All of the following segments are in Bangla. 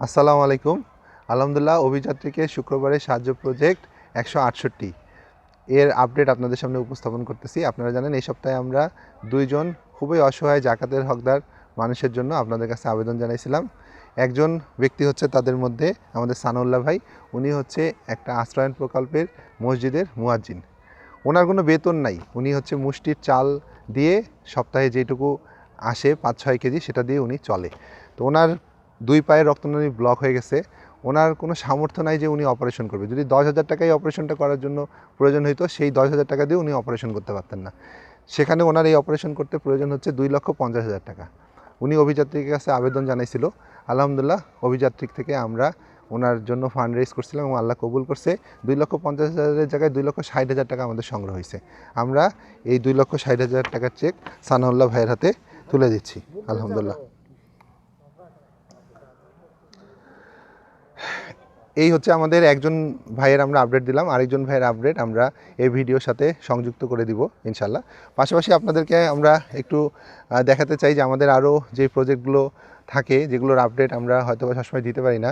আসসালামু আলাইকুম। আলহামদুলিল্লাহ, অভিযাত্রীকে শুক্রবারে সাহায্য প্রজেক্ট একশো আটষট্টি। এর আপডেট আপনাদের সামনে উপস্থাপন করতেছি। আপনারা জানেন, এই সপ্তাহে আমরা দুইজন খুবই অসহায় জাকাতের হকদার মানুষের জন্য আপনাদের কাছে আবেদন জানাইছিলাম। একজন ব্যক্তি হচ্ছে তাদের মধ্যে আমাদের সানাউল্লাহ ভাই। উনি হচ্ছে একটা আশ্রয়ন প্রকল্পের মসজিদের মুয়াজ্জিন। ওনার কোনো বেতন নাই। উনি হচ্ছে মুষ্টির চাল দিয়ে সপ্তাহে যেটুকু আসে পাঁচ ছয় কেজি, সেটা দিয়ে উনি চলে। তো ওনার দুই পায়ের রক্তনালী ব্লক হয়ে গেছে। ওনার কোনো সামর্থ্য নাই যে উনি অপারেশন করবে। যদি দশ হাজার টাকায় অপারেশনটা করার জন্য প্রয়োজন হইতো, সেই দশ হাজার টাকা দিয়ে উনি অপারেশন করতে পারতেন না। সেখানে ওনার এই অপারেশন করতে প্রয়োজন হচ্ছে দুই লক্ষ পঞ্চাশ হাজার টাকা। উনি অভিযাত্রীর কাছে আবেদন জানাইছিল। আলহামদুলিল্লাহ, অভিযাত্রিক থেকে আমরা ওনার জন্য ফান্ড রেজ করছিলাম এবং আল্লাহ কবুল করছে। দুই লক্ষ পঞ্চাশ হাজারের জায়গায় দুই লক্ষ ষাট হাজার টাকা আমাদের সংগ্রহ হয়েছে। আমরা এই দুই লক্ষ ষাট হাজার টাকার চেক সানাউল্লাহ ভাইয়ের হাতে তুলে দিচ্ছি। আলহামদুলিল্লাহ। এই হচ্ছে আমাদের একজন ভাইয়ের আমরা আপডেট দিলাম, আরেকজন ভাইয়ের আপডেট আমরা এই ভিডিওর সাথে সংযুক্ত করে দিব ইনশাল্লাহ পাশাপাশি আপনাদেরকে আমরা একটু দেখাতে চাই যে আমাদের আরও যে প্রজেক্টগুলো থাকে, যেগুলোর আপডেট আমরা হয়তো বা সবসময় দিতে পারি না।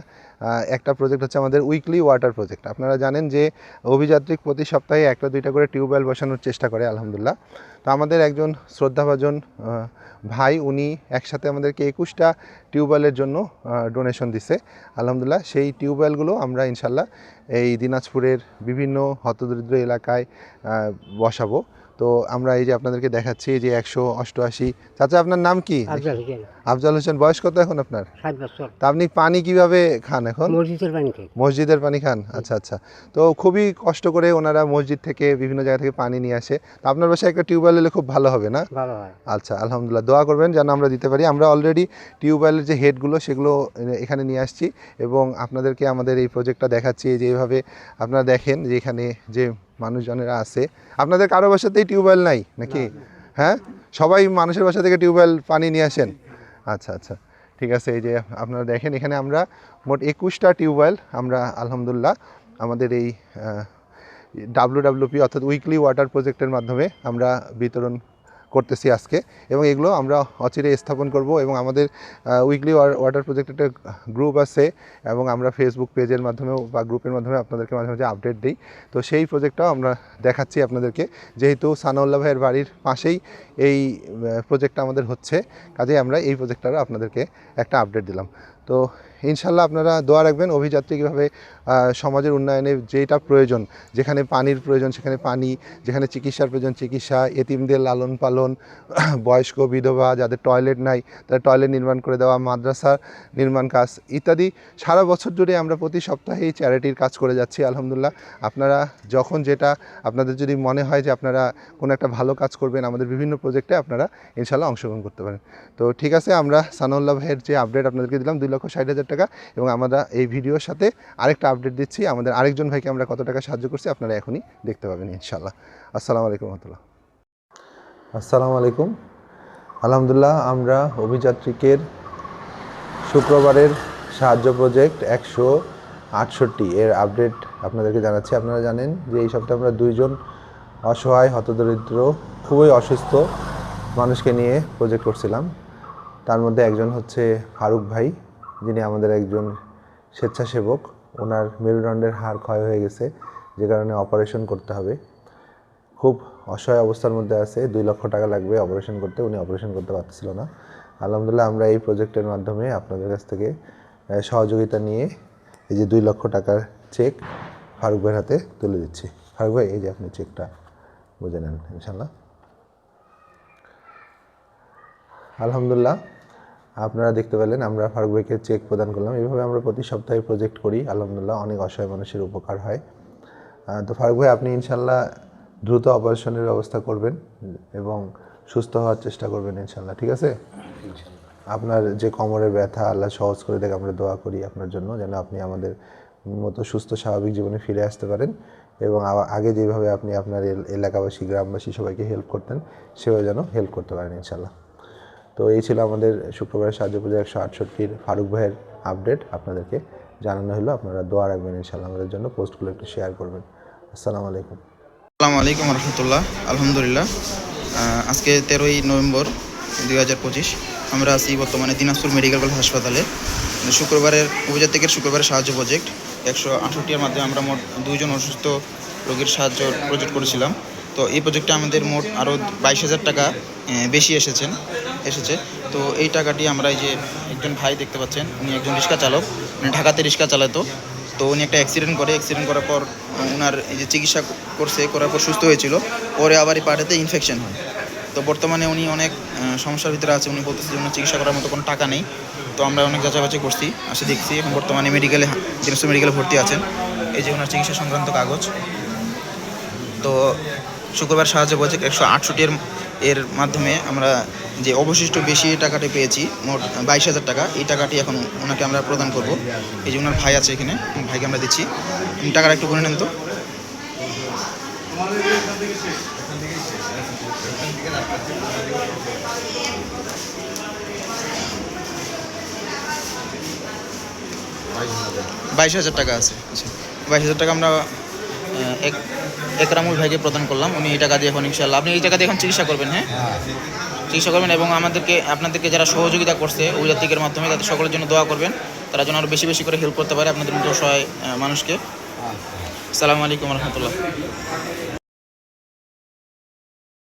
একটা প্রজেক্ট হচ্ছে আমাদের উইকলি ওয়াটার প্রজেক্ট আপনারা জানেন যে অভিযাত্রিক প্রতি সপ্তাহে একটা দুইটা করে টিউবওয়েল বসানোর চেষ্টা করে, আলহামদুলিল্লাহ। তো আমাদের একজন শ্রদ্ধাভাজন ভাই, উনি একসাথে আমাদেরকে একুশটা টিউবওয়েলের জন্য ডোনেশন দিছে। আলহামদুলিল্লাহ, সেই টিউবওয়েলগুলো আমরা ইনশাল্লাহ এই দিনাজপুরের বিভিন্ন হতদরিদ্র এলাকায় বসাবো। তো আমরা এই যে আপনাদেরকে দেখাচ্ছি যে একশো অষ্টআশি। চাচা আপনার নাম কি? আফজাল হোসেন। বয়স কত এখন আপনার? তা আপনি পানি কীভাবে খান এখন? মসজিদের পানি মসজিদের পানি খান? আচ্ছা আচ্ছা। তো খুবই কষ্ট করে ওনারা মসজিদ থেকে বিভিন্ন জায়গা থেকে পানি নিয়ে আসে। তো আপনার বাসায় একটা টিউবওয়েল এলে খুব ভালো হবে না? আচ্ছা আলহামদুলিল্লাহ। দোয়া করবেন যেন আমরা দিতে পারি। আমরা অলরেডি টিউবওয়েলের যে হেডগুলো সেগুলো এখানে নিয়ে আসছি এবং আপনাদেরকে আমাদের এই প্রজেক্টটা দেখাচ্ছি যে এইভাবে আপনারা দেখেন যে এখানে যে মানুষজনেরা আছে। আপনাদের কারও বাসাতেই টিউবওয়েল নাই নাকি? হ্যাঁ? সবাই মানুষের বাসা থেকে টিউবওয়েল পানি নিয়ে আসেন? আচ্ছা আচ্ছা। ঠিক আছে এই যে আপনারা দেখেন এখানে আমরা মোট একুশটা টিউবওয়েল আমরা আলহামদুলিল্লাহ আমাদের এই ডাব্লু অর্থাৎ উইকলি ওয়াটার প্রজেক্টের মাধ্যমে আমরা বিতরণ করতেছি আজকে এবং এগুলো আমরা অচিরে স্থাপন করব এবং আমাদের উইকলি ওয়াটার প্রজেক্ট একটা গ্রুপ আছে এবং আমরা ফেসবুক পেজের মাধ্যমেও বা গ্রুপের মাধ্যমে আপনাদেরকে মাঝে মাঝে আপডেট দিই। তো সেই প্রজেক্টটাও আমরা দেখাচ্ছি আপনাদেরকে। যেহেতু সানাউল্লাহ ভাইয়ের বাড়ির পাশেই এই প্রজেক্টটা আমাদের হচ্ছে, কাজেই আমরা এই প্রজেক্টটারও আপনাদেরকে একটা আপডেট দিলাম। তো ইনশাল্লাহ আপনারা দোয়া রাখবেন অভিযাত্রী কীভাবে সমাজের উন্নয়নে যেটা প্রয়োজন, যেখানে পানির প্রয়োজন, সেখানে পানি, যেখানে চিকিৎসার প্রয়োজন, চিকিৎসা, এতিমদের লালন পালন, বয়স্ক, বিধবা, যাদের টয়লেট নাই তাদের টয়লেট নির্মাণ করে দেওয়া, মাদ্রাসা নির্মাণ কাজ ইত্যাদি। সারা বছর জুড়ে আমরা প্রতি সপ্তাহেই চ্যারিটির কাজ করে যাচ্ছি, আলহামদুলিল্লাহ। আপনারা যখন যেটা, আপনাদের যদি মনে হয় যে আপনারা কোনো একটা ভালো কাজ করবেন, আমাদের বিভিন্ন প্রজেক্টে আপনারা ইনশাল্লাহ অংশগ্রহণ করতে পারেন। তো ঠিক আছে, আমরা সানাউল্লাহ ভাইয়ের যে আপডেট আপনাদেরকে দিলাম, দুই লক্ষ ষাট হাজার টাকা এবং আমরা এই ভিডিওর সাথে আরেকটা আপডেট দিচ্ছি। আমাদের আরেকজন ভাইকে আমরা কত টাকা সাহায্য করছি আপনারা এখনই দেখতে পাবেন ইনশাল্লাহ আসসালামু আলাইকুম রহমতুল্লাহ। আসসালামু আলাইকুম। আলহামদুলিল্লাহ, আমরা অভিযাত্রিকের শুক্রবারের সাহায্য প্রজেক্ট একশো আটষট্টি এর আপডেট আপনাদেরকে জানাচ্ছি। আপনারা জানেন যে এই সপ্তাহে আমরা দুইজন অসহায়, হতদরিদ্র, খুবই অসুস্থ মানুষকে নিয়ে প্রজেক্ট করছিলাম। তার মধ্যে একজন হচ্ছে ফারুক ভাই। যিনি আমাদের একজন স্বেচ্ছাসেবক, ওনার মেরুদণ্ডের হাড় ক্ষয় হয়ে গেছে, যে কারণে অপারেশন করতে হবে। খুব অসহায় অবস্থার মধ্যে আছে, দুই লক্ষ টাকা লাগবে অপারেশন করতে, উনি অপারেশন করতে পারতেছিল না। আলহামদুলিল্লাহ, আমরা এই প্রজেক্টের মাধ্যমে আপনাদের কাছ থেকে সহযোগিতা নিয়ে এই যে দুই লক্ষ টাকার চেক ফারুক ভাইয়ের হাতে তুলে দিচ্ছি। ফারুক ভাই, এই যে আপনি চেকটা বুঝে নেন ইনশাল্লাহ আলহামদুলিল্লাহ আপনারা দেখতে পেলেন আমরা ফারুক ভাইকে চেক প্রদান করলাম। এইভাবে আমরা প্রতি সপ্তাহে প্রজেক্ট করি। আলহামদুলিল্লাহ অনেক অসহায় মানুষের উপকার হয়। তো ফারুক ভাই আপনি ইনশাল্লাহ দ্রুত অপারেশনের ব্যবস্থা করবেন এবং সুস্থ হওয়ার চেষ্টা করবেন ইনশাল্লাহ ঠিক আছে? আপনার যে কোমরের ব্যথা আল্লাহ সহজ করে দেখে আমরা দোয়া করি আপনার জন্য যেন আপনি আমাদের মতো সুস্থ স্বাভাবিক জীবনে ফিরে আসতে পারেন এবং আগে যেভাবে আপনি আপনার এল- এলাকাবাসী গ্রামবাসী সবাইকে হেল্প করতেন সেভাবে যেন হেল্প করতে পারেন ইনশাল্লাহ। তো এই ছিল আমাদের শুক্রবারের সাহায্য পূজা একশো আটষট্টির ফারুক ভাইয়ের আপডেট আপনাদেরকে জানানো হলো, আপনারা দোয়া রাখবেন ইনশাল্লাহ আমাদের জন্য। পোস্টগুলো একটু শেয়ার করবেন। আসসালামু আলাইকুম। আসসালামু আলাইকুম রহমতুল্লাহ, আলহামদুলিল্লাহ। আজকে তেরোই নভেম্বর দুই হাজার পঁচিশ, আমরা আছি বর্তমানে দিনাজপুর মেডিকেল কলেজ হাসপাতালে। শুক্রবারের উপজাতিকের শুক্রবারের সাহায্য প্রজেক্ট একশো আটষট্টির মাধ্যমে আমরা মোট দুইজন অসুস্থ রোগীর সাহায্য প্রজেক্ট করেছিলাম। তো এই প্রজেক্টে আমাদের মোট আরও বাইশ হাজার টাকা বেশি এসেছেন এসেছে। তো এই টাকাটি আমরা এই যে একজন ভাই দেখতে পাচ্ছেন, উনি একজন রিক্সা চালক উনি ঢাকাতে রিক্সা চালাতো। তো উনি একটা অ্যাক্সিডেন্ট করে অ্যাক্সিডেন্ট করার পর ওনার এই যে চিকিৎসা করছে, করার পর সুস্থ হয়েছিল। পরে আবার এই পাটাতে ইনফেকশন হয়। তো বর্তমানে উনি অনেক সমস্যার ভিতরে আছে। উনি বলতেছে যে ওনার চিকিৎসা করার মতো কোনো টাকা নেই। তো আমরা অনেক যাচাবাচি করছি, আসে দেখছি এখন বর্তমানে মেডিকেলে দিনাজপুর মেডিকেলে ভর্তি আছেন। এই যে ওনার চিকিৎসা সংক্রান্ত কাগজ। তো শুক্রবার সাহায্য প্রজেক্ট একশো আটষট্টি এর এর মাধ্যমে আমরা যে অবশিষ্ট বেশি টাকাটি পেয়েছি, মোট বাইশ হাজার টাকা, এই টাকাটি এখন ওনাকে আমরা প্রদান করব। এই যে ওনার ভাই আছে এখানে ভাইকে আমরা দিচ্ছি। টাকাটা একটু গুনে নেন তো। বাইশ হাজার টাকা আছে। আচ্ছা বাইশ হাজার টাকা আমরা এক একরামুল ভাইকে প্রদান করলাম। উনি এই টাকা দিয়ে এখন ইনশাল্লাহ আপনি এই টাকা দিয়ে এখন চিকিৎসা করবেন হ্যাঁ? চিকিৎসা করবেন এবং আমাদেরকে আপনাদেরকে যারা সহযোগিতা করছে অভিযাত্রিকের মাধ্যমে, তাদের সকলের জন্য দোয়া করবেন। তারা যেন আরও বেশি বেশি করে হেল্প করতে পারে আপনাদের মতো সহায় মানুষকে। সালামু আলাইকুম রহমতুল্লাহ।